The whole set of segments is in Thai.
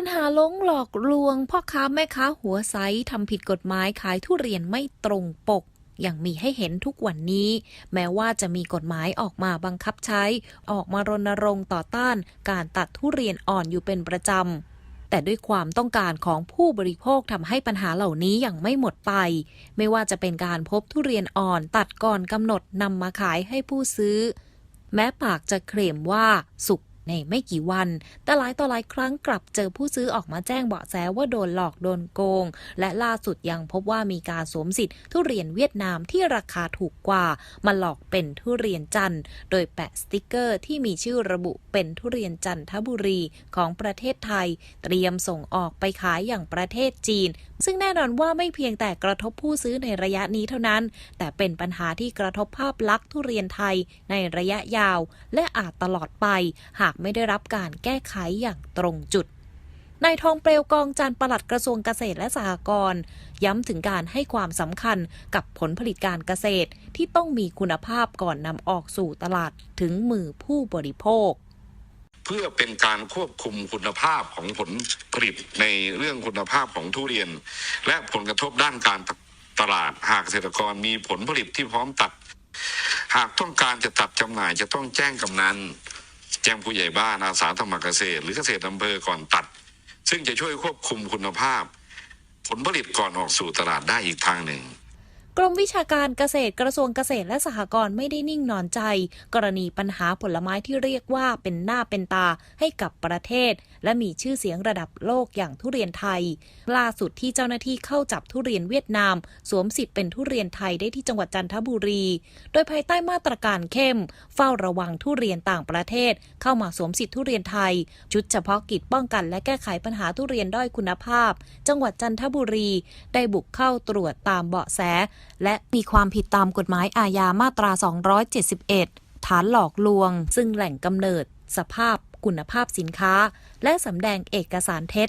ปัญหาล้งหลอกลวง พ่อค้าแม่ค้าหัวไซทำผิดกฎหมายขายทุเรียนไม่ตรงปกอย่างมีให้เห็นทุกวันนี้ แม้ว่าจะมีกฎหมายออกมาบังคับใช้ ออกมารณรงค์ต่อต้าน การตัดทุเรียนอ่อนอยู่เป็นประจำ แต่ด้วยความต้องการของผู้บริโภคทำให้ปัญหาเหล่านี้ยังไม่หมดไป ไม่ว่าจะเป็นการพบทุเรียนอ่อนตัดก่อนกำหนดนำมาขายให้ผู้ซื้อ แม้ปากจะเคลมว่าสุก ในไม่กี่วัน แต่หลายต่อหลายครั้งกลับเจอผู้ซื้อออกมาแจ้งเบาะแสว่าโดนหลอกโดนโกง และล่าสุดยังพบว่ามีการสวมสิทธิ์ทุเรียนเวียดนามที่ราคาถูกกว่า มาหลอกเป็นทุเรียนจันทร์โดยแปะสติกเกอร์ที่มีชื่อระบุเป็นทุเรียนจันทบุรีของประเทศไทย เตรียมส่งออกไปขายอย่างประเทศจีน ซึ่งแน่นอนว่าไม่เพียงแต่กระทบผู้ซื้อในระยะนี้เท่านั้น แต่เป็นปัญหาที่กระทบภาพลักษณ์ทุเรียนไทยในระยะยาว และอาจตลอดไป หากไม่ได้รับการแก้ไขอย่างตรงจุดนายทองเปลวกองจันทร์ปลัดกระทรวงเกษตรและสหกรณ์ย้ำถึงการให้ความสำคัญกับผลผลิตการเกษตรที่ต้องมีคุณภาพก่อนนำออกสู่ตลาดถึงมือผู้บริโภค เพื่อเป็นการควบคุมคุณภาพของผลผลิตในเรื่องคุณภาพของทุเรียน และผลกระทบด้านการตลาดหากเกษตรกรมีผลผลิตที่พร้อมตัด หากต้องการจะตัดจำหน่ายจะต้องแจ้งกำนัน แจ้งผู้ใหญ่บ้านอาสาสมัครเกษตร หรือเกษตรอำเภอก่อนตัด ซึ่งจะช่วยควบคุมคุณภาพ ผลผลิตก่อนออกสู่ตลาดได้อีกทางหนึ่ง กรมวิชาการเกษตรกระทรวงเกษตรและสหกรณ์ไม่ได้นิ่งนอนใจ กรณีปัญหาผลไม้ที่เรียกว่าเป็นหน้าเป็นตาให้กับประเทศ และมีชื่อเสียงระดับโลกอย่างทุเรียนไทย ล่าสุดที่เจ้าหน้าที่เข้าจับทุเรียนเวียดนาม สวมสิทธิ์เป็นทุเรียนไทยได้ที่จังหวัดจันทบุรี โดยภายใต้มาตรการเข้ม เฝ้าระวังทุเรียนต่างประเทศ เข้ามาสวมสิทธิ์ทุเรียนไทย ชุดเฉพาะกิจป้องกัน และแก้ไขปัญหาทุเรียนด้อยคุณภาพ จังหวัดจันทบุรี ได้บุกเข้าตรวจตามเบาะแสและมีความผิดตามกฎหมายอาญามาตรา 271 ฐานหลอกลวง ซึ่งแหล่งกำเนิด สภาพ คุณภาพสินค้า และสำแดงเอกสารเท็จ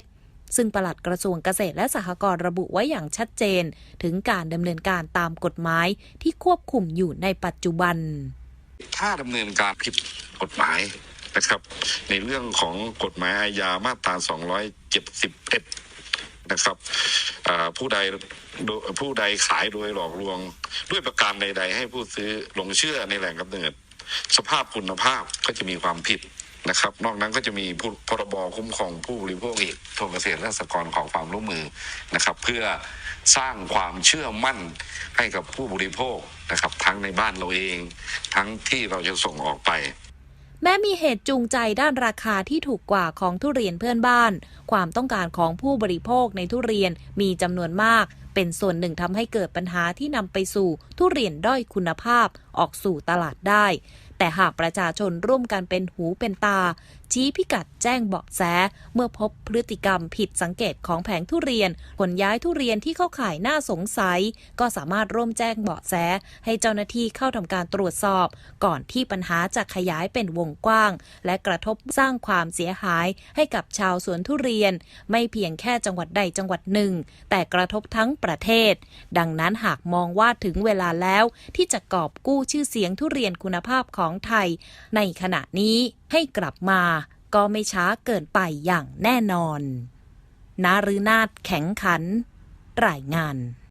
ซึ่งปลัดกระทรวงเกษตรและสหกรณ์ระบุไว้อย่างชัดเจน ถึงการดำเนินการตามกฎหมายที่ควบคุมอยู่ในปัจจุบัน ถ้าดำเนินการผิดกฎหมายนะครับ ในเรื่องของกฎหมายอาญามาตรา 271 นะครับผู้ใดผู้ใดขายโดยหลอกลวง ด้วยประการใด ๆ ให้ผู้ซื้อหลงเชื่อในแหล่งกำเนิด สภาพคุณภาพก็จะมีความผิดนะครับ นอกนั้นก็จะมีพรบคุ้มครองผู้บริโภคอีกทงเกษตรและสหกรณ์ของความร่วมมือนะครับ เพื่อสร้างความเชื่อมั่นให้กับผู้บริโภคนะครับ ทั้งในบ้านเราเอง ทั้งที่เราจะส่งออกไป แม้มีเหตุจูงใจด้านราคาที่ถูกกว่าของทุเรียนเพื่อนบ้าน ความต้องการของผู้บริโภคในทุเรียนมีจำนวนมาก เป็นส่วนหนึ่งทำให้เกิดปัญหาที่นำไปสู่ทุเรียนด้อยคุณภาพออกสู่ตลาดได้ แต่หากประชาชนร่วมกันเป็นหูเป็นตา ชี้พิกัดแจ้งเบาะแส เมื่อพบพฤติกรรมผิดสังเกตของแผงทุเรียนขนย้ายทุเรียนที่เข้าข่ายน่าสงสัย ก็สามารถร่วมแจ้งเบาะแส ให้เจ้าหน้าที่เข้าทำการตรวจสอบ ก่อนที่ปัญหาจะขยายเป็นวงกว้าง และกระทบสร้างความเสียหายให้กับชาวสวนทุเรียน ไม่เพียงแค่จังหวัดใดจังหวัดหนึ่ง แต่กระทบทั้งประเทศ ดังนั้นหากมองว่าถึงเวลาแล้วที่จะกอบกู้ชื่อเสียงทุเรียนคุณภาพของไทย ในขณะนี้ให้กลับมาก็ไม่ช้าเกินไปอย่างแน่นอน นารือนาดแข็งขัน รายงาน